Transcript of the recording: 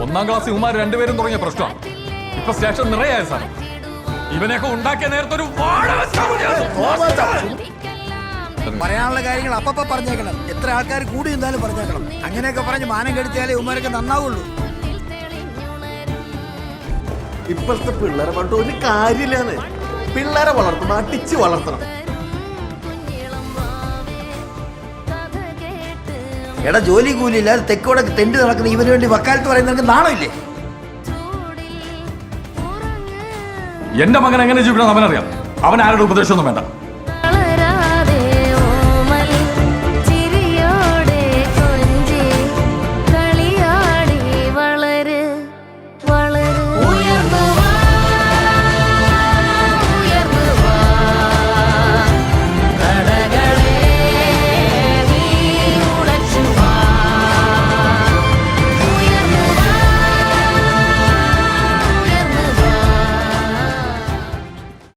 ഒന്നാം ക്ലാസ് ഇവന്മാർ രണ്ടുപേരും തുടങ്ങിയ പ്രശ്നമാണ്. ഇപ്പൊ സ്റ്റേഷൻ നിറയായ സാർ ഇവനെയൊക്കെ ഉണ്ടാക്കിയ നേരത്തെ ഒരു പറയാനുള്ള കാര്യങ്ങൾ അപ്പപ്പ പറഞ്ഞേക്കണം. എത്ര ആൾക്കാർ കൂടി നിന്നാലും പറഞ്ഞേക്കണം. അങ്ങനെയൊക്കെ പറഞ്ഞ് മാനം കെടുത്തിയാലേ ഉമ്മാരൊക്കെ നന്നാവുള്ളൂ. ഇപ്പോഴത്തെ പിള്ളേരെ പറഞ്ഞിട്ട് ഒരു കാര്യമില്ലാന്ന്. പിള്ളേരെ വളർത്തണം അടിച്ച് വളർത്തണം. എടാ ജോലി കൂലിയില്ലാതെ തെക്കോടെ തെണ്ടി നടക്കുന്ന ഇവന് വേണ്ടി വക്കാലത്ത് പറയുന്നവർക്ക് നാണമില്ലേ? എന്റെ മകൻ എങ്ങനെ ജീവിക്കണം അവനറിയാം. അവൻ ആരുടെ ഉപദേശമൊന്നും വേണ്ട.